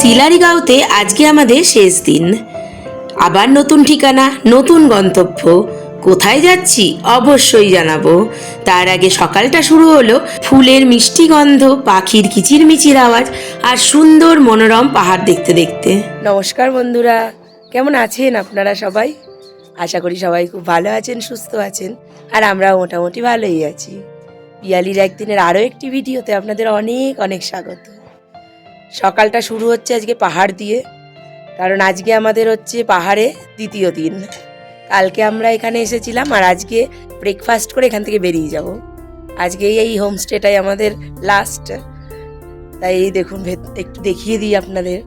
সিলারিগাঁওতে আজকে আমাদের শেষ দিন। আবার নতুন ঠিকানা, নতুন গন্তব্য। কোথায় যাচ্ছি অবশ্যই জানাব। তার আগে সকালটা শুরু হলো ফুলের মিষ্টি গন্ধ, পাখির কিচিরমিচির আওয়াজ আর সুন্দর মনোরম পাহাড় দেখতে দেখতে। নমস্কার বন্ধুরা, কেমন আছেন আপনারা সবাই? আশা করি সবাই খুব ভালো আছেন, সুস্থ আছেন, আর আমরাও মোটামুটি ভালোই আছি। পিয়ালির একদিনের আরও একটি ভিডিওতে আপনাদের অনেক অনেক স্বাগত। সকালটা শুরু হচ্ছে আজকে পাহাড় দিয়ে কারণ আজকে আমাদের হচ্ছে পাহাড়ে দ্বিতীয় দিন। কালকে আমরা এখানে এসেছিলাম আর আজকে ব্রেকফাস্ট করে এখান থেকে বেরিয়ে যাব। আজকে এই হোমস্টেটাই আমাদের লাস্ট তাই এই দেখুন একটু দেখিয়ে দিই আপনাদের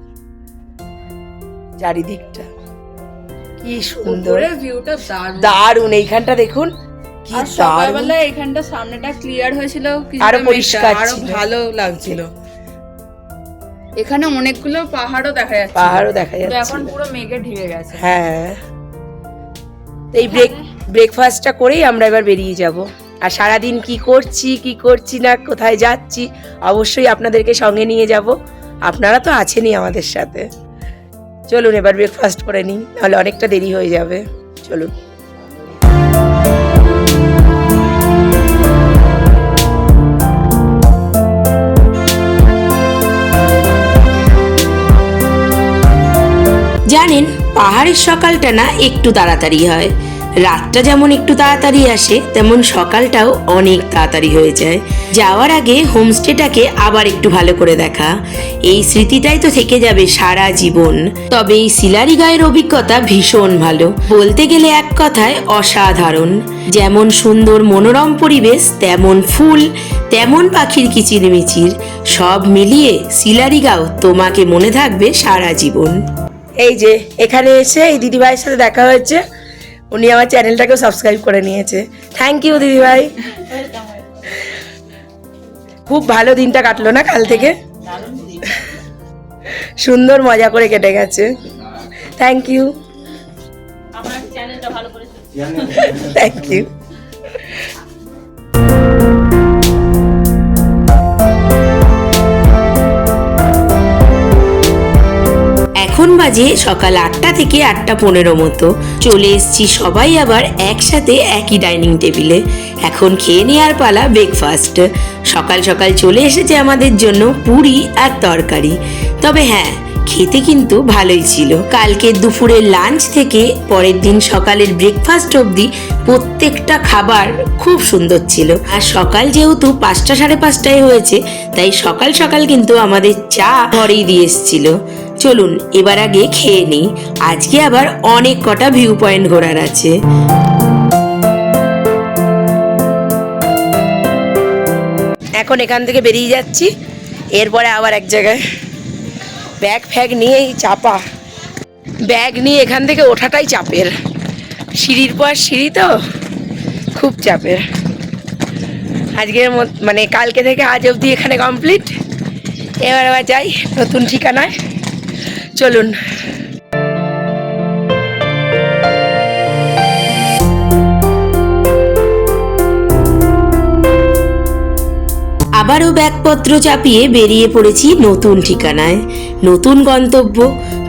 চারিদিকটা। কি সুন্দর। দারুণ এইখানটা দেখুন কি আর সকালবেলা এখানটা সামনেটা ক্লিয়ার হয়েছিল আরও পরিষ্কার আরও ভালো লাগছিল। এখানে অনেকগুলো পাহাড়ও দেখা যাচ্ছে। পাহাড়ও দেখা এখন পুরো মেঘে ঢেকে গেছে। হ্যাঁ। এই ব্রেক ব্রেকফাস্টটা করেই আমরা এবার বেরিয়ে যাব। আর সারাদিন কি করছি কি করছি না কোথায় যাচ্ছি অবশ্যই আপনাদেরকে সঙ্গে নিয়ে যাব। আপনারা তো আছেনই আমাদের সাথে। চলুন এবার ব্রেকফাস্ট করে নিই নাহলে অনেকটা দেরি হয়ে যাবে। চলুন। জানেন, পাহাড়ের সকালটা না একটু তাড়াতাড়ি হয়। রাতটা যেমন একটু তাড়াতাড়ি আসে, তেমন সকালটাও অনেক তাড়াতাড়ি হয়ে যায়। যাওয়ার আগে হোমস্টেটাকে আবার একটু ভালো করে দেখা। এই স্মৃতিটাই তো থেকে যাবে সারা জীবন। তবে এই সিলারি গায়ের অভিজ্ঞতা ভীষণ ভালো। বলতে গেলে এক কথায় অসাধারণ। যেমন সুন্দর মনোরম পরিবেশ, তেমন ফুল, তেমন পাখির কিচিরমিচির, সব মিলিয়ে সিলারিগাঁও তোমাকে মনে থাকবে সারা জীবন। এই যে এখানে এসে এই দিদিভাইয়ের সাথে দেখা হয়েছে। উনি আমার চ্যানেলটাকেও সাবস্ক্রাইব করে নিয়েছে। থ্যাংক ইউ দিদিভাই। খুব ভালো দিনটা কাটলো না কাল থেকে? সুন্দর মজা করে কেটে গেছে। থ্যাংক ইউ থ্যাংক ইউ এখন বাজে সকাল আটটা থেকে আটটা পনেরো মতো। চলে এসছি সবাই আবার একসাথে একই ডাইনিং টেবিলে। এখন খেয়ে নেওয়ার পালা ব্রেকফাস্ট সকাল সকাল চলে এসেছে আমাদের জন্য পুরি আর তরকারি। তবে হ্যাঁ খেতে কিন্তু ভালোই ছিল। কালকে দুপুরের লাঞ্চ থেকে পরের দিন সকালের ব্রেকফাস্ট অবধি প্রত্যেকটা খাবার খুব সুন্দর ছিল। আর সকাল যেহেতু পাঁচটা সাড়ে পাঁচটায় হয়েছে, তাই সকাল সকাল কিন্তু আমাদের চা ঘরেই দিয়ে এসেছিল। চলুন, এবার আগে খেয়ে নিই। আজকে আবার অনেক কটা ভিউ পয়েন্ট ঘোরার আছে। এখন এখান থেকে বেরিয়ে যাচ্ছি। এরপরে আবার এক জায়গায় ব্যাগ ফ্যাগ নিয়েই চাপা। ব্যাগ নিয়ে এখান থেকে ওঠাটাই চাপের। সিঁড়ির পর সিঁড়ি তো খুব চাপের। আজকের মানে কালকে থেকে আজ অবধি এখানে কমপ্লিট এবার আবার যাই, নতুন ঠিকানায়। চলুন। আবারও ব্যাগপত্র চাপিয়ে বেরিয়ে পড়েছি নতুন ঠিকানায়। নতুন গন্তব্য।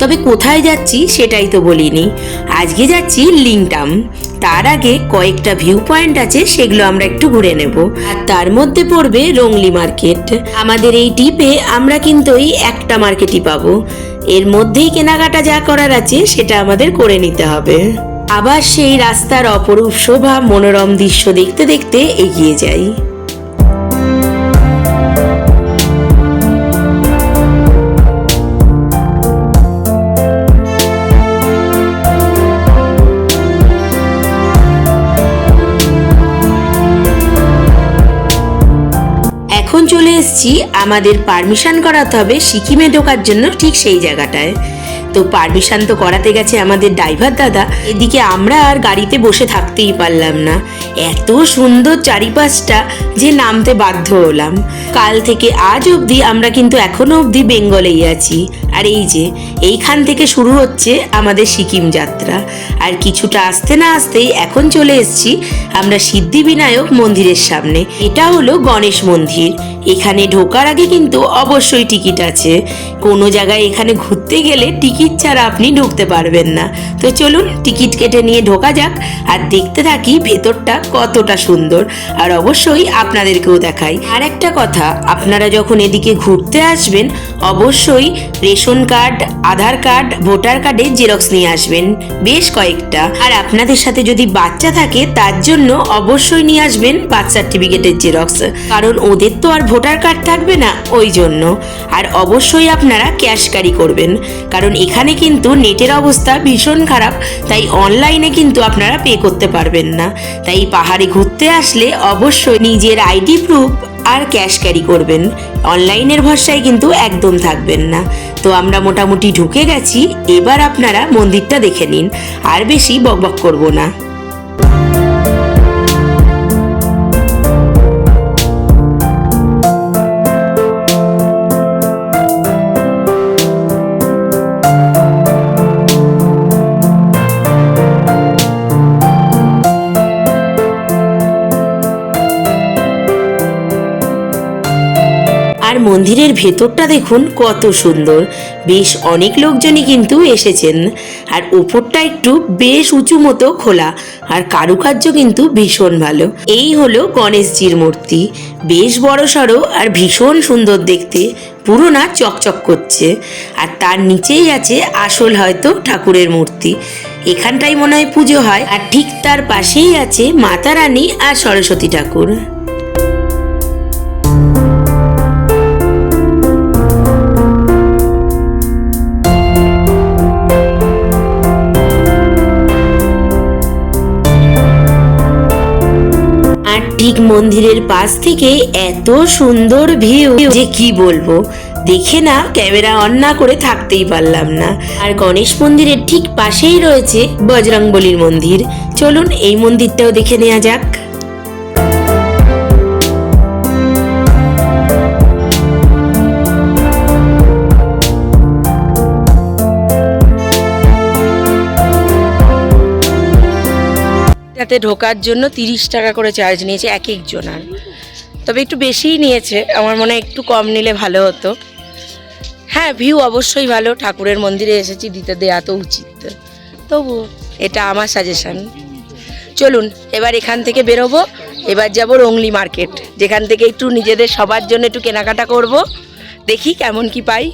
তবে কোথায় যাচ্ছি সেটাই তো বলিনি। আজকে যাচ্ছি লিংটাম। তার আগে কয়েকটা ভিউ পয়েন্ট আছে, সেগুলো আমরা একটু ঘুরে নেব। আর তার মধ্যে পড়বে রংলি মার্কেট। আমাদের এই টিপে আমরা কিন্তু এই একটা মার্কেটই পাবো। এর মধ্যেই কেনাকাটা যা করার আছে সেটা আমাদের করে নিতে হবে। আবার সেই রাস্তার অপরূপ শোভা, মনোরম দৃশ্য দেখতে দেখতে এগিয়ে যাই। এসেছি, আমাদের পারমিশন করাতে হবে সিকিমে ঢোকার জন্য ঠিক সেই জায়গাটায়। তো পারমিশন তো করাতে গেছে আমাদের ড্রাইভার দাদা। এদিকে আমরা আর গাড়িতে বসে থাকতেই পারলাম না। এত সুন্দর চারিপাশটা যে নামতে বাধ্য হলাম। কাল থেকে আজ অবধি আমরা কিন্তু এখনও অবধি বেঙ্গলেই আছি। আর এই যে, এইখান থেকে শুরু হচ্ছে আমাদের সিকিম যাত্রা। আর কিছুটা আসতে না আসতেই এখন চলে এসেছি আমরা সিদ্ধিবিনায়ক মন্দিরের সামনে। এটা হলো গণেশ মন্দির। এখানে ঢোকার আগে কিন্তু অবশ্যই টিকিট আছে। কোনো জায়গায় এখানে ঘুরতে গেলে টিকিট ছাড়া আপনি ঢুকতে পারবেন না। তো চলুন, টিকিট কেটে নিয়ে ঢোকা যাক আর দেখতে থাকি ভেতরটা কতটা সুন্দর। আর অবশ্যই আপনাদেরকেও দেখাই। আর একটা কথা, আপনারা যখন এদিকে ঘুরতে আসবেন, অবশ্যই ration card, Aadhaar card, voter কার্ডের জেরক্স নিয়ে আসবেন, বেশ কয়েকটা। আর আপনাদের সাথে যদি বাচ্চা থাকে, তার জন্য অবশ্যই নিয়ে আসবেন বার্থ সার্টিফিকেটের জেরক্স। কারণ ওদের তো আর ভোটার কার্ড থাকবে না, ওই জন্য। আর অবশ্যই আপনারা ক্যাশ ক্যারি করবেন, কারণ এখানে কিন্তু নেটের অবস্থা ভীষণ খারাপ, তাই অনলাইনে কিন্তু আপনারা পে করতে পারবেন না। তাই পাহাড়ে ঘুরতে আসলে অবশ্যই নিজের আইডি প্রুফ আর ক্যাশ ক্যারি করবেন। অনলাইনের ভরসায় কিন্তু একদম থাকবেন না। তো আমরা মোটামুটি ঢুকে গেছি, এবার আপনারা মন্দিরটা দেখে নিন, আর বেশি বকবক করব না। মন্দিরের ভেতরটা দেখুন কত সুন্দর। বেশ অনেক লোকজনই কিন্তু এসেছেন। আর ওপরটা একটু বেশ উঁচু মতো খোলা। আর কারুকার্য কিন্তু ভীষণ ভালো। এই হলো গণেশজির মূর্তি। বেশ বড় সড়ো আর ভীষণ সুন্দর দেখতে। পুরো না চকচক করছে। আর তার নিচেই আছে আসল হয়তো ঠাকুরের মূর্তি। এখানটাই মনে হয় পুজো হয়। আর ঠিক তার পাশেই আছে মাতা রানী আর সরস্বতী ঠাকুর। ঠিক মন্দিরের পাশ থেকে এত সুন্দর ভিউ যে কি বলব? দেখে না ক্যামেরা অন না করে থাকতেই পারলাম না। আর গণেশ মন্দিরের ঠিক পাশেই রয়েছে বজরংবলীর মন্দির। চলুন এই মন্দিরটাও দেখে নেওয়া যাক। এটাতে ঢোকার জন্য তিরিশ টাকা করে চার্জ নিয়েছে এক একজনার তবে একটু বেশিই নিয়েছে, আমার মনে হয় একটু কম নিলে ভালো হতো। হ্যাঁ ভিউ অবশ্যই ভালো, ঠাকুরের মন্দিরে এসেছি, দিতে দেওয়া তো উচিত। তবু এটা আমার সাজেশন চলুন, এবার এখান থেকে বেরোবো, এবার যাব রংলি মার্কেট যেখান থেকে একটু নিজেদের সবার জন্য একটু কেনাকাটা করব, দেখি কেমন কি পাই।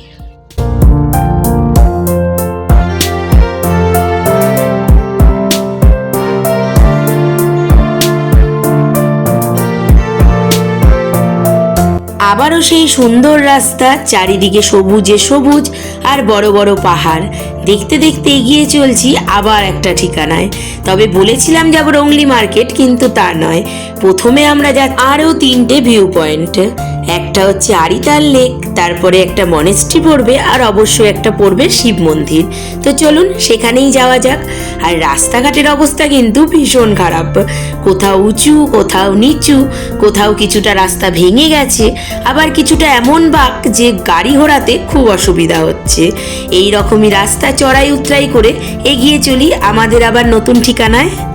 আবারও সেই সুন্দর রাস্তা, চারিদিকে সবুজে সবুজ আর বড় বড় পাহাড়। দেখতে দেখতে এগিয়ে চলছি আবার একটা ঠিকানায়। তবে বলেছিলাম যাব রংলি মার্কেট, কিন্তু তা নয়। প্রথমে আমরা যা আরও তিনটে ভিউ পয়েন্ট একটা হচ্ছে আরিতাল লেক, তারপরে একটা মনেস্ট্রি পড়বে, আর অবশ্যই একটা পড়বে শিব মন্দির। তো চলুন সেখানেই যাওয়া যাক। আর রাস্তাঘাটের অবস্থা কিন্তু ভীষণ খারাপ। কোথাও উঁচু, কোথাও নিচু, কোথাও কিছুটা রাস্তা ভেঙে গেছে, আবার কিছুটা এমন বাঁক যে গাড়ি ঘোড়াতে খুব অসুবিধা হচ্ছে। এই রকমই রাস্তা চড়াই উতরাই করে এগিয়ে চলি আমাদের আবার নতুন ঠিকানায়।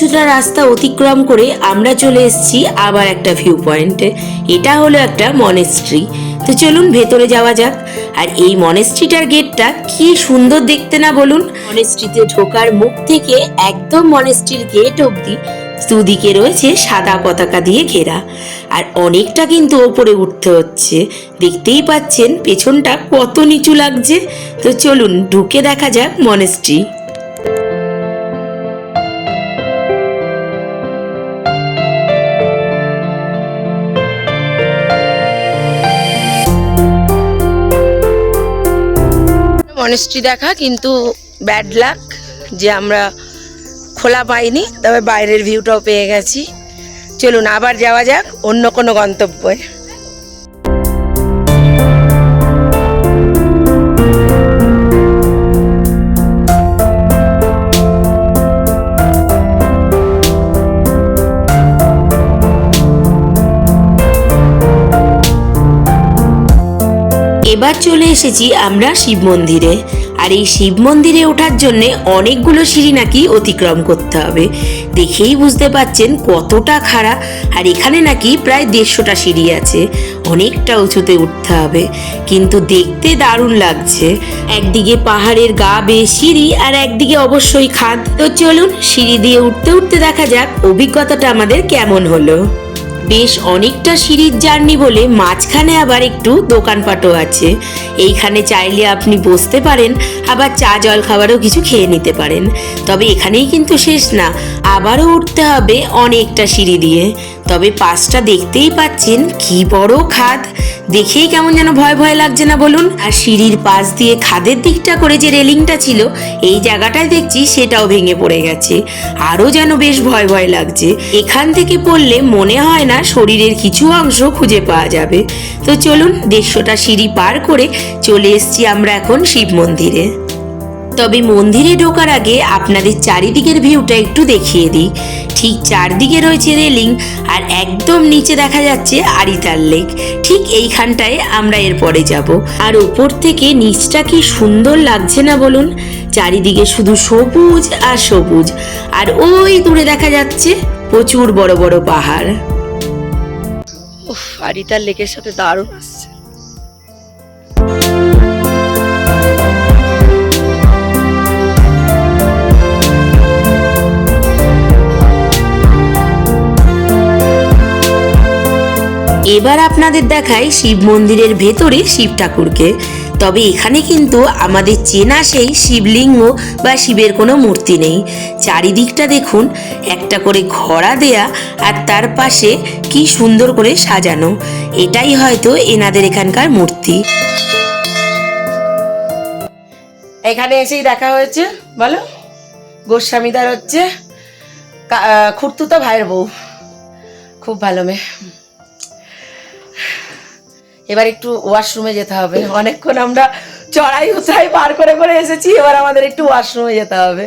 কিছুটা রাস্তা অতিক্রম করে আমরা চলে এসেছি আবার একটা ভিউ পয়েন্টে এটা হলো একটা মনেস্ট্রি তো চলুন ভেতরে যাওয়া যাক। আর এই মনেস্ট্রিটার গেটটা কি সুন্দর দেখতে না বলুন? মনেস্ট্রিতে ঢোকার মুখ থেকে একদম মনেস্ট্রির গেট অবধি দুদিকে রয়েছে সাদা পতাকা দিয়ে ঘেরা। আর অনেকটা কিন্তু ওপরে উঠতে হচ্ছে। দেখতেই পাচ্ছেন পেছনটা কত নিচু লাগছে। তো চলুন ঢুকে দেখা যাক মনেস্ট্রি মনেস্ট্রি দেখা, কিন্তু ব্যাড লাক যে আমরা খোলা পাইনি, তবে বাইরের ভিউটাও পেয়ে গেছি। চলুন, আবার যাওয়া যাক অন্য কোনো গন্তব্যে। এবার চলে এসেছি আমরা শিব মন্দিরে। আর এই শিব মন্দিরে ওঠার জন্য অনেকগুলো সিঁড়ি নাকি অতিক্রম করতে হবে। দেখেই বুঝতে পাচ্ছেন কতটা খাড়া। আর এখানে নাকি প্রায় দেড়শোটা সিঁড়ি আছে। অনেকটা উঁচুতে উঠতে হবে। কিন্তু দেখতে দারুণ লাগছে। একদিকে পাহাড়ের গা বেয়ে সিঁড়ি আর একদিকে অবশ্যই খাদ। তো চলুন সিঁড়ি দিয়ে উঠতে উঠতে দেখা যাক অভিজ্ঞতাটা আমাদের কেমন হলো। বেশ অনেকটা সিঁড়ির জার্নি বলে মাঝখানে আবার একটু দোকানপাটও আছে। এইখানে চাইলে আপনি বসতে পারেন, আবার চা জল খাবারও কিছু খেয়ে নিতে পারেন। তবে এখানেই কিন্তু শেষ না, আবারও উঠতে হবে অনেকটা সিঁড়ি দিয়ে। তবে পাশটা দেখতেই পাচ্ছেন কি বড় খাদ। দেখেই কেমন যেন ভয় ভয় লাগছে না বলুন। আর সিঁড়ির পাশ দিয়ে খাদের দিকটা করে যে রেলিংটা ছিল, এই জায়গাটায় দেখছি সেটাও ভেঙে পড়ে গেছে। আরও যেন বেশ ভয় ভয় লাগছে। এখান থেকে পড়লে মনে হয় না শরীরের কিছু অংশ খুঁজে পাওয়া যাবে। তো চলুন দেড়শোটা সিঁড়ি পার করে চলে এসছি আমরা এখন শিব মন্দিরে। তবে মন্দিরে ঢোকার আগে আপনাদের চারিদিকের ভিউটা একটু দেখিয়ে দিই। ঠিক চারদিকে রয়েছে রেলিং আর একদম নিচে দেখা যাচ্ছে আরিতার লেক। ঠিক এইখানটায় আমরা এরপরে যাব। আর ওপর থেকে নিচটা কি সুন্দর লাগছে না বলুন? চারিদিকে শুধু সবুজ আর সবুজ। আর ওই দূরে দেখা যাচ্ছে প্রচুর বড় বড় পাহাড়। আরিতার লেকের সাথে দারুণ। এবার আপনাদের দেখাই শিব মন্দিরের ভেতরে শিব ঠাকুরকে। তবে এখানে কিন্তু আমাদের চেনা সেই শিবলিঙ্গ বা শিবের কোনো মূর্তি নেই। চারিদিকটা দেখুন, একটা করে ঘোড়া দেয়া আর তার পাশে কি সুন্দর করে সাজানো। এটাই হয়তো এনাদের এখানকার মূর্তি। এখানে এসেই দেখা হয়েছে, বলো? গোস্বামীদার হচ্ছে খুড়তুতো ভাইয়ের বউ। খুব ভালো মেয়ে। এবার একটু ওয়াশরুমে যেতে হবে। অনেকক্ষণ আমরা চড়াই উচাই পার করে করে এসেছি, এবার আমাদের একটু ওয়াশরুমে যেতে হবে।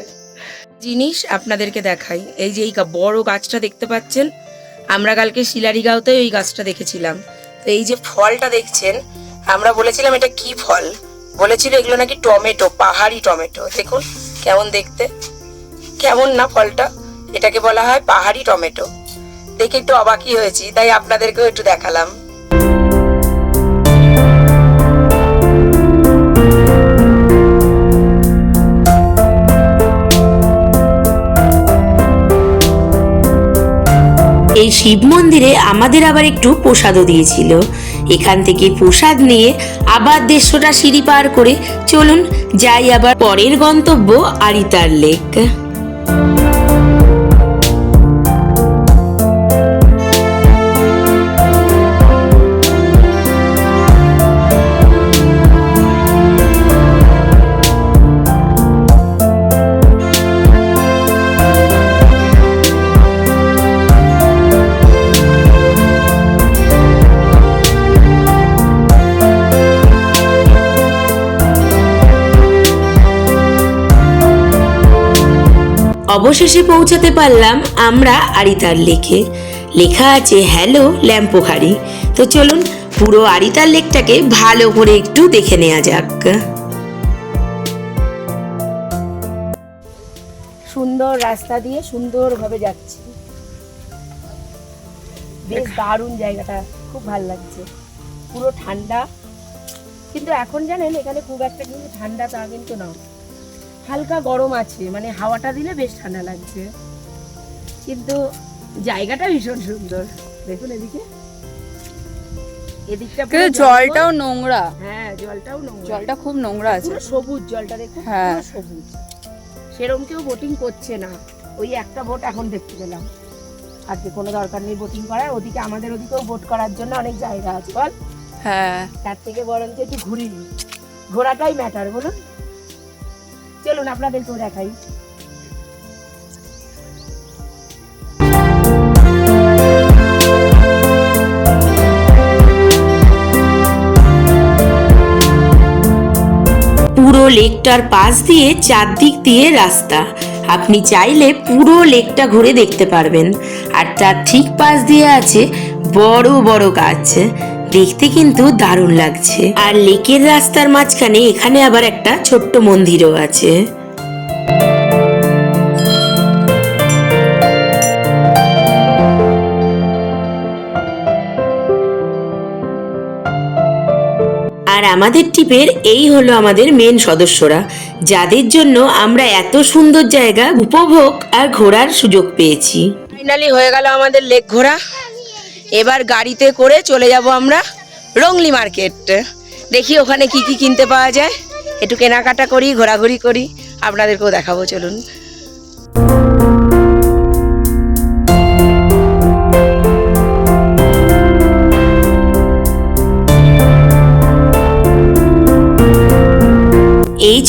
জিনিস আপনাদেরকে দেখাই, এই যে এই বড় গাছটা দেখতে পাচ্ছেন? আমরা কালকে শিলারিগাঁওতেও ওই গাছটা দেখেছিলাম। তো এই যে ফলটা দেখছেন, আমরা বলেছিলাম এটা কি ফল? বলেছিল এগুলো নাকি টমেটো, পাহাড়ি টমেটো। দেখুন, কেমন দেখতে। কেমন না ফলটা? এটাকে বলা হয় পাহাড়ি টমেটো। দেখে একটু অবাকই হয়েছি, তাই আপনাদেরকেও একটু দেখালাম। এই শিব মন্দিরে আমাদের আবার একটু প্রসাদও দিয়েছিল। এখান থেকে প্রসাদ নিয়ে আবার দেড়শোটা সিঁড়ি পার করে চলুন যাই আবার পরের গন্তব্য আরিতার লেক। অবশেষে পৌঁছাতে পারলাম আমরা আরিতার লেকে লেখা আছে হ্যালো ল্যাম্পোখারি তো চলুন পুরো আরিতার লেকটাকে ভালো করে একটু দেখে নেওয়া যাক। সুন্দর রাস্তা দিয়ে সুন্দরভাবে যাচ্ছি। বেশ দারুণ জায়গাটা খুব ভালো লাগছে। পুরো ঠান্ডা। কিন্তু এখন জানেন এখানে খুব একটা কিন্তু ঠান্ডা তা কিন্তু না হালকা গরম আছে মানে হাওয়াটা দিলে বেশ ঠান্ডা লাগছে। কিন্তু জায়গাটা ভীষণ সুন্দর। দেখুন এদিকে। এদিকটা। জলটাও নোংরা। হ্যাঁ জলটাও নোংরা। জলটা খুব নোংরা আছে। পুরো সবুজ জলটা দেখো হ্যাঁ। সবুজ। সেরকম কেউ বোটিং করছে না। ওই একটা বোট এখন দেখতে পেলাম। আজকে কোনো দরকার নেই বোটিং করার। ওদিকে আমাদের ওদিকেও বোট করার জন্য অনেক জায়গা আছে। বল। হ্যাঁ। তার থেকে বরঞ্চ একটু ঘুরি। ঘোরাটাই ম্যাটার বলুন। চলুন আপনাদেরকেও দেখাই। পুরো লেকটার পাশ দিয়ে চারদিক দিয়ে রাস্তা। আপনি চাইলে পুরো লেকটা ঘুরে দেখতে পারবেন। আর তার ঠিক পাশ দিয়ে আছে বড় বড় গাছ। দেখতে কিন্তু দারুণ লাগছে। আর লেকের রাস্তার মাঝখানে এখানে আবার একটা ছোট্ট মন্দিরও আছে। আর আমাদের টিপের এই হলো আমাদের মেন সদস্যরা, যাদের জন্য আমরা এত সুন্দর জায়গা উপভোগ আর ঘোরার সুযোগ পেয়েছি। ফাইনালি হয়ে গেল আমাদের লেক ঘোরা। এবার গাড়িতে করে চলে যাব আমরা রংলি মার্কেট। দেখি ওখানে কি কি কিনতে পাওয়া যায়। একটু কেনাকাটা করি, ঘোরাঘুরি করি। আপনাদেরকেও দেখাবো, চলুন।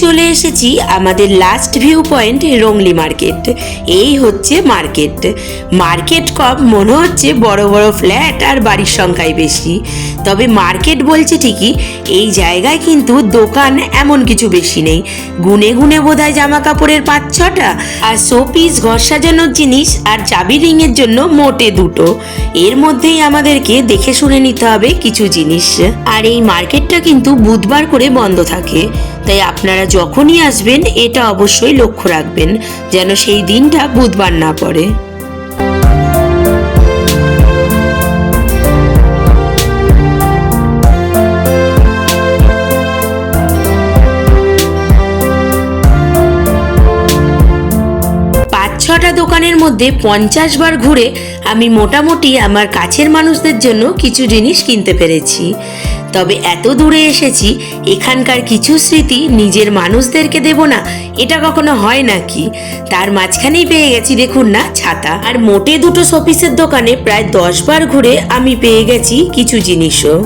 চলে এসেছি আমাদের last view point Rongli market এই হচ্ছে মার্কেট মার্কেট কম, মনে হচ্ছে বড় বড় ফ্ল্যাট আর বাড়ির সংখ্যাই বেশি। তবে মার্কেট বলছে ঠিকই, এই জায়গায় কিন্তু দোকান এমন কিছু বেশি নেই। গুনে গুনে বোধহয় জামা কাপড়ের পাঁচ ছটা আর শোপিস ঘর সাজানোর জিনিস আর চাবি রিংয়ের জন্য মোটে দুটো। এর মধ্যেই আমাদেরকে দেখে শুনে নিতে হবে কিছু জিনিস। আর এই মার্কেটটা কিন্তু বুধবার করে বন্ধ থাকে। তাই আপনারা যখনই আসবেন এটা অবশ্যই লক্ষ্য রাখবেন যেন সেই দিনটা বুধবার না পড়ে। দোকানের মধ্যে পঞ্চাশ বার ঘুরে আমি মোটামুটি আমার কাছের মানুষদের জন্য কিছু জিনিস কিনতে পেরেছি। তবে এত দূরে এসেছি এখানকার কিছু স্মৃতি নিজের মানুষদেরকে দেব না এটা কখনো হয় নাকি? তার মাঝখানেই পেয়ে গেছি দেখুন না ছাতা। আর মোটে দুটো শোপিসের দোকানে প্রায় দশ বার ঘুরে আমি পেয়ে গেছি কিছু জিনিসও।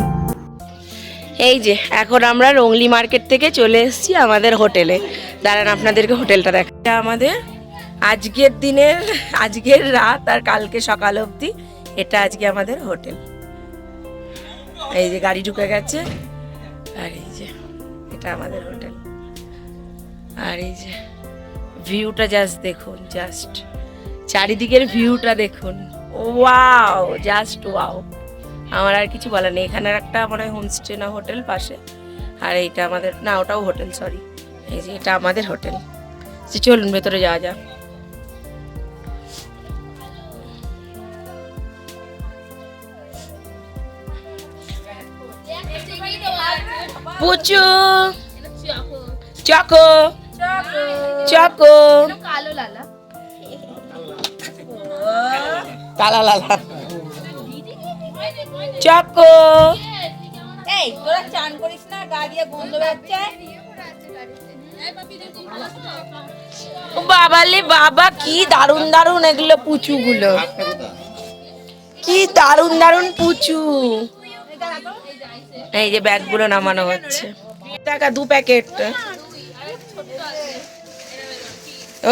এই যে এখন আমরা রংলি মার্কেট থেকে চলে এসেছি আমাদের হোটেলে। দাঁড়ান আপনাদেরকে হোটেলটা দেখা আমাদের আজকের দিনের, আজকের রাত আর কালকে সকাল অবধি এটা আজকে আমাদের হোটেল। এই যে গাড়ি ঢুকে গেছে, আর এই যে এটা আমাদের হোটেল। আর এই যে ভিউটা জাস্ট দেখুন জাস্ট চারিদিকের ভিউটা দেখুন। Wow just wow. আমার আর কিছু বলার নেই এখানে একটা মনে হয় হোমস্টে না হোটেল পাশে। আর এইটা আমাদের, না ওটাও হোটেল সরি এই যে এটা আমাদের হোটেল। চলুন ভেতরে যাওয়া যাক। পুচু চকো চকো কালো লালা কালা লালা চকো এই তোরা চান করিস না গা দিয়ে গন্ধ বেরোচ্ছে। বাবালে বাবা কি দারুণ দারুণ এগুলো পুচুগুলো। কি দারুণ দারুণ পুচু। এই যে ব্যাগগুলো নামানো হচ্ছে। টাকা দু প্যাকেট।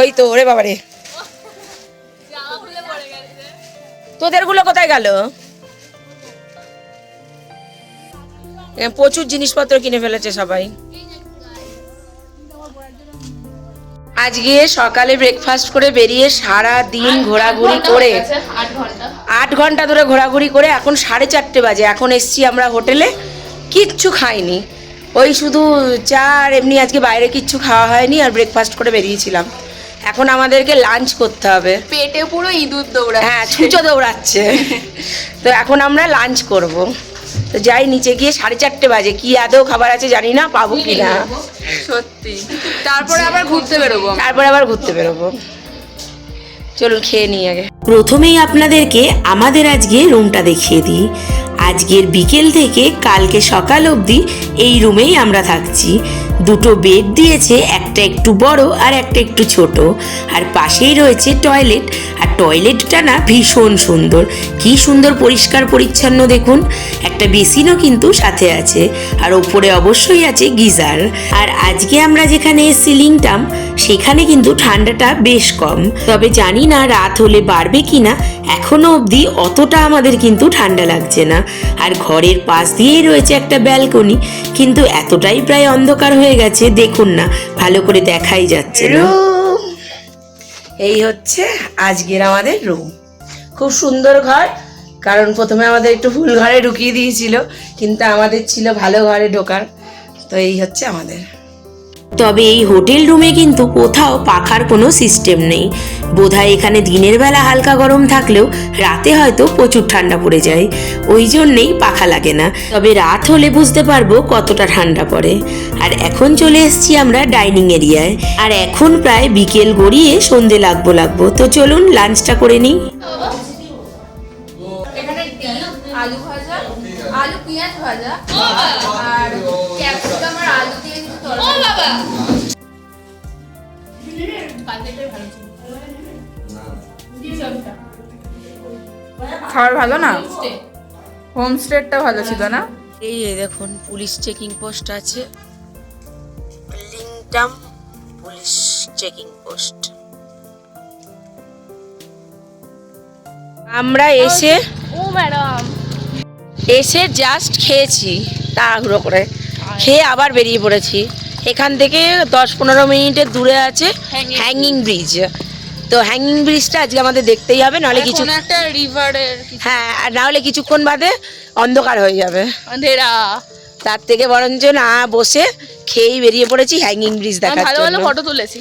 ওই তো ওরে বাবারে। তোদেরগুলো কোথায় গেল? প্রচুর জিনিসপত্র কিনে ফেলেছে সবাই। আজকে সকালে ব্রেকফাস্ট করে বেরিয়ে সারা দিন ঘোরাঘুরি করে আট ঘণ্টা ধরে ঘোরাঘুরি করে এখন সাড়ে চারটে বাজে। এখন এসছি আমরা হোটেলে। কিচ্ছু খাইনি। ওই শুধু চা আর এমনি আজকে বাইরে কিচ্ছু খাওয়া হয়নি আর ব্রেকফাস্ট করে বেরিয়েছিলাম। এখন আমাদেরকে লাঞ্চ করতে হবে। পেটে পুরো ইঁদুর দৌড়া হ্যাঁ ছুঁচো দৌড়াচ্ছে। তো এখন আমরা লাঞ্চ করব। তো যাই নিচে গিয়ে সাড়ে চারটে বাজে। কি আদৌ খাবার আছে জানি না পাবো কি না সত্যি। তারপরে আবার ঘুরতে বেরোবো। তারপরে আবার ঘুরতে বেরোবো। চলুন খেয়ে নিই আগে। প্রথমেই আপনাদেরকে আমাদের আজকে রুমটা দেখিয়ে দিই। আজকের বিকেল থেকে কালকে সকাল অবধি এই রুমেই আমরা থাকছি। দুটো বেড দিয়েছে, একটা একটু বড় আর একটা একটু ছোট। আর পাশেই রয়েছে টয়লেট আর টয়লেটটা না ভীষণ সুন্দর। কি সুন্দর পরিষ্কার পরিচ্ছন্ন দেখুন। একটা বেসিনও কিন্তু সাথে আছে। আর ওপরে অবশ্যই আছে গিজার। আর আজকে আমরা যেখানে সিলিংটাম সেখানে কিন্তু ঠান্ডাটা বেশ কম। তবে জানি না রাত হলে বাড়বে কিনা। এখনও অবধি অতটা আমাদের কিন্তু ঠান্ডা লাগছে না। আর ঘরের পাশ দিয়েই রয়েছে একটা ব্যালকনি। কিন্তু এতটাই প্রায় অন্ধকার হয়ে গেছে, দেখুন না, ভালো করে দেখাই যাচ্ছে না। এই হচ্ছে আজকের আমাদের রুম। খুব সুন্দর ঘর, কারণ প্রথমে আমাদের একটু ফুল ঘরে ঢুকিয়ে দিয়েছিল, কিন্তু আমাদের ছিল ভালো ঘরে ঢোকার, তো এই হচ্ছে আমাদের। তবে এই হোটেল রুমে কিন্তু কোথাও পাখার কোনো সিস্টেম নেই। বোধহয় এখানে দিনের বেলা হালকা গরম থাকলেও রাতে হয়তো প্রচুর ঠান্ডা পড়ে যায়। ওই জন্যেই পাখা লাগে না। তবে রাত হলে বুঝতে পারব কতটা ঠান্ডা পড়ে। আর এখন চলে এসেছি আমরা ডাইনিং এরিয়ায়। আর এখন প্রায় বিকেল গড়িয়ে সন্ধে লাগবো লাগবো। তো চলুন লাঞ্চটা করে নিই। আলু ভাজা, আলু পেঁয়াজ ভাজা, আর ক্যাপসিকাম আর আলু দিয়ে খাবার ভালো না? হোমস্টেটা ভালো ছিল না? এই দেখুন পুলিশ চেকিং পোস্ট আছে। Police checking post. আমরা এসে ও ম্যাডাম। এসে জাস্ট খেয়েছি তাড়াহুড়ো করে। খেয়ে আবার বেরিয়ে পড়েছি। এখান থেকে দশ পনেরো মিনিটের দূরে আছে হ্যাঙ্গিং ব্রিজ তো হ্যাঙ্গিং ব্রিজটা আজকে আমাদের দেখতেই হবে নাহলে কিছু কোনো একটা রিভারের হ্যাঁ আর নাহলে কিছুক্ষণ বাদে অন্ধকার হয়ে যাবে। অন্ধেরা। তার থেকে বরঞ্চ না বসে খেয়েই বেরিয়ে পড়েছি হ্যাঙ্গিং ব্রিজ দেখার ভালো ভালো ফটো তুলেছি।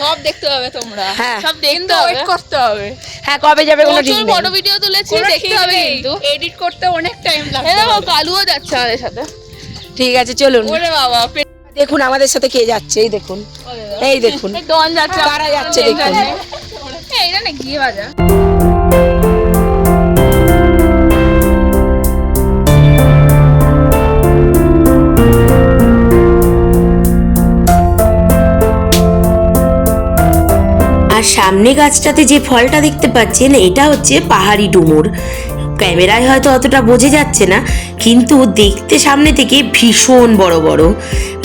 সব দেখতে হবে তোমরা। হ্যাঁ। সব দেখতে হবে। করতে হবে। হ্যাঁ কবে যাবে কোনো ঠিক নেই। ফটো ভিডিও তুলেছি দেখতে হবে কিন্তু। এডিট করতে অনেক টাইম লাগবে এই কালুও যাচ্ছে আমাদের সাথে। ঠিক আছে চলুন। ওরে বাবা দেখুন আমাদের সাথে কে যাচ্ছে এই দেখুন। এই দেখুন ডন যাচ্ছে কারা যাচ্ছে দেখুন। এই না গিয়ে বাজা আর সামনে গাছটাতে যে ফলটা দেখতে পাচ্ছেন এটা হচ্ছে পাহাড়ি ডুমুর। ক্যামেরায় হয়তো অতটা বোঝা যাচ্ছে না, কিন্তু দেখতে সামনে থেকে ভীষণ বড় বড়।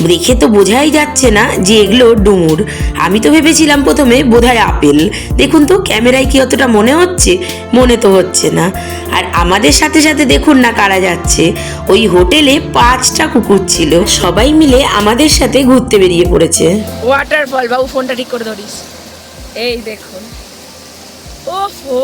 দেখে তো বোঝাই যাচ্ছে না যে এগুলো ডুমুর। আমি তো ভেবেছিলাম প্রথমে বোধহয় আপেল। দেখুন তো, ক্যামেরায় কি অতটা মনে হচ্ছে? মনে তো হচ্ছে না। আর আমাদের সাথে সাথে দেখুন না কারা যাচ্ছে। ওই হোটেলে পাঁচটা কুকুর ছিল। সবাই মিলে আমাদের সাথে ঘুরতে বেরিয়ে পড়েছে। ওয়াটারফল বাবু ফোনটা ঠিক করে ধরিস। এই দেখুন। ওহো!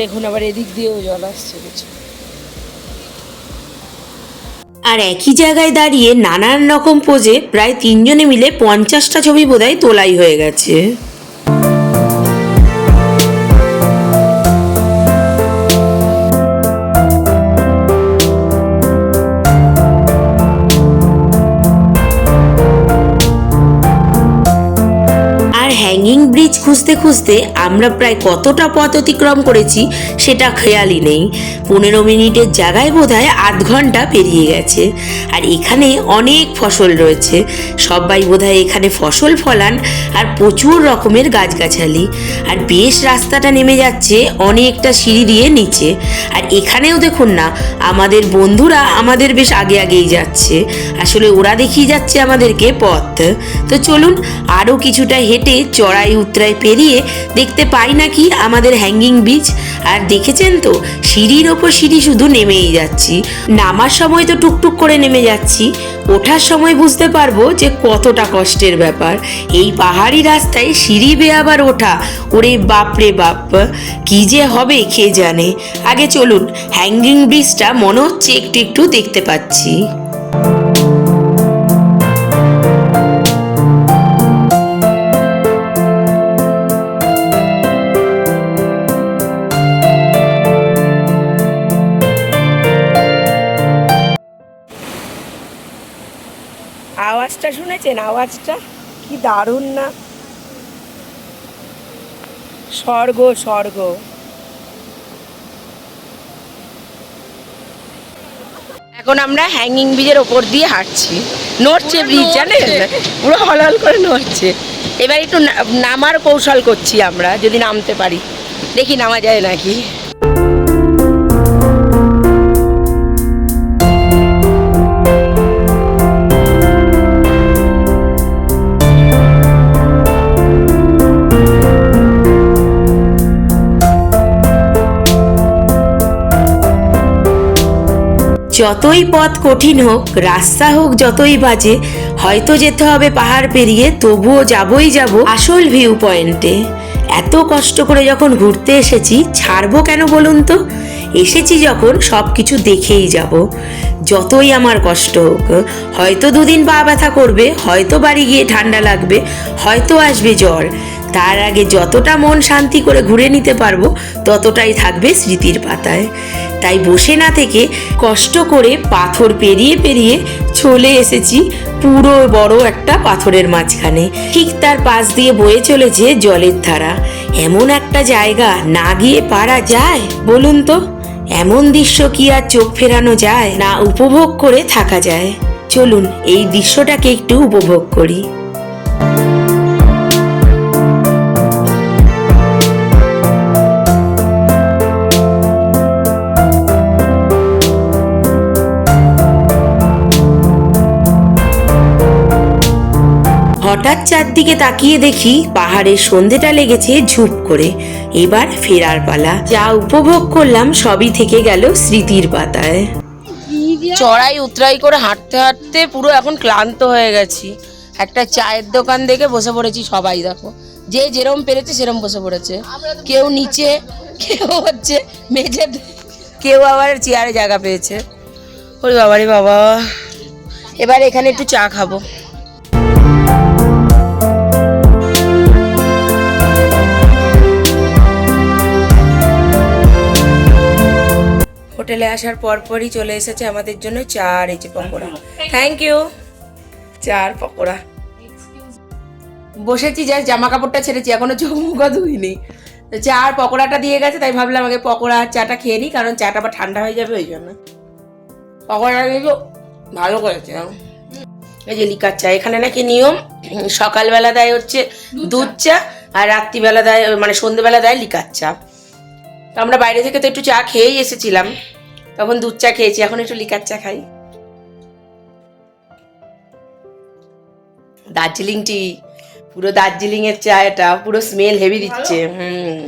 দেখুন আবার এদিক দিয়েও জল আসছে কিছু। আর একই জায়গায় দাঁড়িয়ে নানান রকম পোজে প্রায় তিনজনে মিলে পঞ্চাশটা ছবি বোধহয় তোলাই হয়ে গেছে। খুঁজতে খুঁজতে আমরা প্রায় কতটা পথ অতিক্রম করেছি সেটা খেয়ালই নেই। পনেরো মিনিটের জায়গায় বোধহয় আধ ঘণ্টা পেরিয়ে গেছে। আর এখানে অনেক ফসল রয়েছে। সবাই বোধহয় এখানে ফসল ফলান আর প্রচুর রকমের গাছগাছালি। আর বেশ রাস্তাটা নেমে যাচ্ছে অনেকটা সিঁড়ি দিয়ে নিচে। আর এখানেও দেখুন না, আমাদের বন্ধুরা আমাদের বেশ আগে আগেই যাচ্ছে। আসলে ওরা দেখিয়ে যাচ্ছে আমাদেরকে পথ। তো চলুন আরও কিছুটা হেঁটে চড়াই উতরাই পেরিয়ে দেখতে পাই নাকি আমাদের হ্যাঙ্গিং বিচ আর দেখেছেন তো, সিঁড়ির ওপর সিঁড়ি শুধু নেমেই যাচ্ছি। নামার সময় তো টুকটুক করে নেমে যাচ্ছি। ওঠার সময় বুঝতে পারব যে কতটা কষ্টের ব্যাপার। এই পাহাড়ি রাস্তায় সিঁড়ি বেয়ে আবার ওঠা, ওরে বাপ রে বাপ, কি যে হবে কে জানে। আগে চলুন হ্যাঙ্গিং ব্রিজটা মনে হচ্ছে একটু একটু দেখতে পাচ্ছি। শুনেছেন আওয়াজটা? কি দারুণ না? স্বর্গ স্বর্গ। এখন আমরা হ্যাঙ্গিং ব্রিজের ওপর দিয়ে হাঁটছি। নড়ছে ব্রিজ জানেন? পুরো হল হল করে নড়ছে। এবার একটু নামার কৌশল করছি আমরা যদি নামতে পারি। দেখি নামা যায় নাকি? যতই পথ কঠিন হোক, রাস্তা হোক যতই বাজে, হয়তো যেতে হবে পাহাড় পেরিয়ে, তবুও যাবই যাব আসল ভিউ পয়েন্টে এত কষ্ট করে যখন ঘুরতে এসেছি, ছাড়বো কেন বলুন তো? এসেছি যখন সব কিছু দেখেই যাব। যতই আমার কষ্ট হোক, হয়তো দুদিন পা ব্যথা করবে, হয়তো বাড়ি গিয়ে ঠান্ডা লাগবে, হয়তো আসবে জ্বর। তার আগে যতটা মন শান্তি করে ঘুরে নিতে পারব, ততটাই থাকবে স্মৃতির পাতায়। তাই বসে না থেকে কষ্ট করে পাথর পেরিয়ে পেরিয়ে চলে এসেছি পুরো বড় একটা পাথরের মাঝখানে। ঠিক তার পাশ দিয়ে বয়ে চলেছে জলের ধারা। এমন একটা জায়গা না গিয়ে পারা যায়? বলুন তো, এমন দৃশ্য কি আর চোখ ফেরানো যায়, না উপভোগ করে থাকা যায়? চলুন এই দৃশ্যটাকে একটু উপভোগ করি। হঠাৎ চারদিকে তাকিয়ে দেখি পাহাড়ের সন্ধেটা লেগেছে ঝুপ করে। এবার ফেরার পালা। যা উপভোগ করলাম সবই থেকে গেল স্মৃতির পাতায়। চড়াই উতরাই করে হাঁটতে হাঁটতে পুরো এখন ক্লান্ত হয়ে গেছি। একটা চায়ের দোকান দেখে বসে পড়েছি সবাই, দেখো। যে যেরম পেরেছে সেরম বসে পড়েছে। কেউ নিচে, কেউ হচ্ছে মেঝে কেউ আবার চেয়ারে জায়গা পেয়েছে। ওরে বাবারে বাবা। এবার এখানে একটু চা খাব। হোটেলে আসার পরপরই চলে এসেছে আমাদের জন্য চা আর এই যে পকোড়া। থ্যাংক ইউ চা আর পকোড়া। বসেছি যা জামা কাপড়টা ছেড়েছি এখনও চোখ মুখ ধুইনি। তো চা আর পকোড়াটা দিয়ে গেছে তাই ভাবলাম আগে পকোড়া আর চাটা খেয়ে নিই কারণ চাটা আবার ঠান্ডা হয়ে যাবে ওই জন্য। পকোড়াটা কিন্তু ভালো করেছে এই যে লিকার চা এখানে নাকি নিয়ম সকালবেলা দেয় হচ্ছে দুধ চা আর রাত্রিবেলা দেয় মানে সন্ধেবেলা দেয় লিকার চা। তো আমরা বাইরে থেকে তো একটু চা খেয়েই এসেছিলাম। তখন দুধ চা খেয়েছি এখন একটু লিকার চা খাই। দার্জিলিং টি পুরো দার্জিলিং এর চা এটা পুরো স্মেল হেভি দিচ্ছে হুম।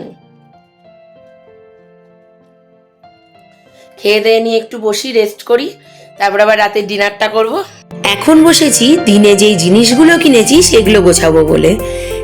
খেয়ে দিয়ে নিয়ে একটু বসি রেস্ট করি তারপর আবার রাতে ডিনারটা করব। এখন বসেছি, দিনে যেই জিনিসগুলো কিনেছি সেগুলো গোছাবো বলে।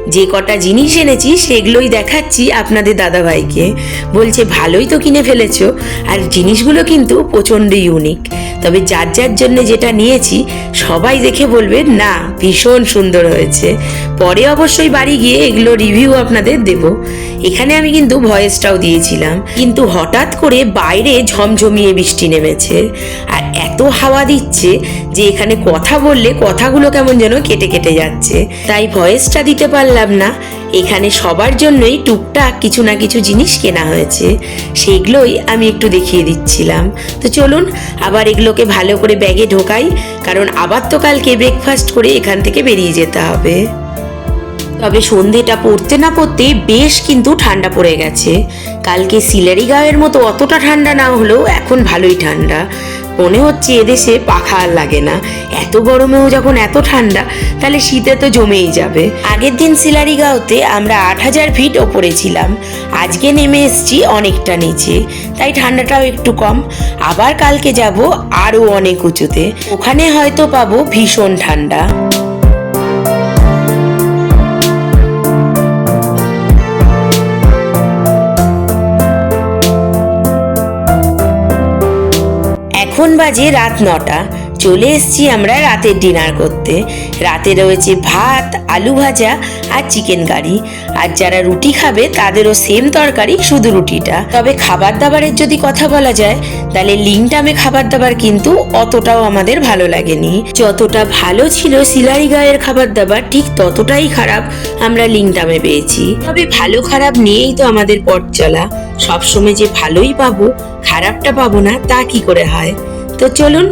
যে কটা জিনিস এনেছি সেগুলোই দেখাচ্ছি আপনাদের দাদাভাইকে। বলছে, ভালোই তো কিনে ফেলেছো। আর জিনিসগুলো কিন্তু প্রচণ্ড ইউনিক তবে যার যার জন্য যেটা নিয়েছি, সবাই দেখে বলবে, না, ভীষণ সুন্দর হয়েছে। পরে অবশ্যই বাড়ি গিয়ে এগুলো রিভিউ আপনাদের দেব। এখানে আমি কিন্তু ভয়েসটাও দিয়েছিলাম। কিন্তু হঠাৎ করে বাইরে ঝমঝমিয়ে বৃষ্টি নেমেছে। আর এত হাওয়া দিচ্ছে যে এখানে কথা বললে কথাগুলো কেমন যেন কেটে কেটে যাচ্ছে। তাই ভয়েসটা দিতে পারলাম না। এখানে সবার জন্যই টুকটাক কিছু না কিছু জিনিস কেনা হয়েছে। সেগুলোই আমি একটু দেখিয়ে দিচ্ছিলাম। তো চলুন, আবার এগুলোকে ভালো করে ব্যাগে ঢোকাই, কারণ আবার তো কালকে ব্রেকফাস্ট করে এখান থেকে বেরিয়ে যেতে হবে। তবে সন্ধেটা পড়তে না পড়তে বেশ কিন্তু ঠান্ডা পড়ে গেছে। কালকে সিলারি গাঁয়ের মতো অতটা ঠান্ডা না হলেও এখন ভালোই ঠান্ডা। মনে হচ্ছে এদেশে পাখা আর লাগে না। এত গরমেও যখন এত ঠান্ডা, তাহলে শীতে তো জমেই যাবে। আগের দিন সিলারি গাঁওতে আমরা আট হাজার ফিট ওপরে ছিলাম। আজকে নেমে এসছি অনেকটা নিচে। তাই ঠান্ডাটাও একটু কম। আবার কালকে যাব আরও অনেক উঁচুতে। ওখানে হয়তো পাবো ভীষণ ঠান্ডা। এখন বাজে রাত নটা। চলে এসছি আমরা রাতের ডিনার করতে। রাতে রয়েছে ভাত, আলু ভাজা আর চিকেন কারি। আর যারা রুটি খাবে, তাদেরও সেম তরকারি, শুধু রুটিটা। তবে খাবার দাবারের যদি কথা বলা যায়, তাহলে লিংটামে খাবার দাবার কিন্তু অতটাও আমাদের ভালো লাগেনি। যতটা ভালো ছিল সিলারি গায়ের খাবার দাবার ঠিক ততটাই খারাপ আমরা লিংটামে পেয়েছি। তবে ভালো খারাপ নিয়েই তো আমাদের পথ চলা। সবসময় যে ভালোই পাবো, খারাপটা পাবো না, তা কি করে হয়? তো চলুন,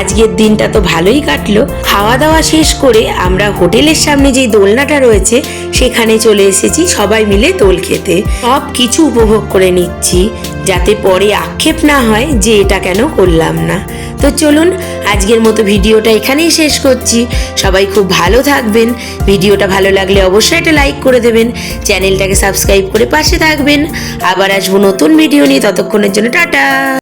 আজকের দিনটা তো ভালোই কাটলো। খাওয়া দাওয়া শেষ করে আমরা হোটেলের সামনে যেই দোলনাটা রয়েছে, সেখানে চলে এসেছি সবাই মিলে দোল খেতে। সব কিছু উপভোগ করে নিচ্ছি, যাতে পরে আক্ষেপ না হয় যে এটা কেন করলাম না। তো চলুন, আজকের মতো ভিডিওটা এখানেই শেষ করছি। সবাই খুব ভালো থাকবেন। ভিডিওটা ভালো লাগলে অবশ্যই একটা লাইক করে দেবেন। চ্যানেলটাকে সাবস্ক্রাইব করে পাশে থাকবেন। আবার আসব নতুন ভিডিও নিয়ে, ততক্ষণের জন্য টাটা!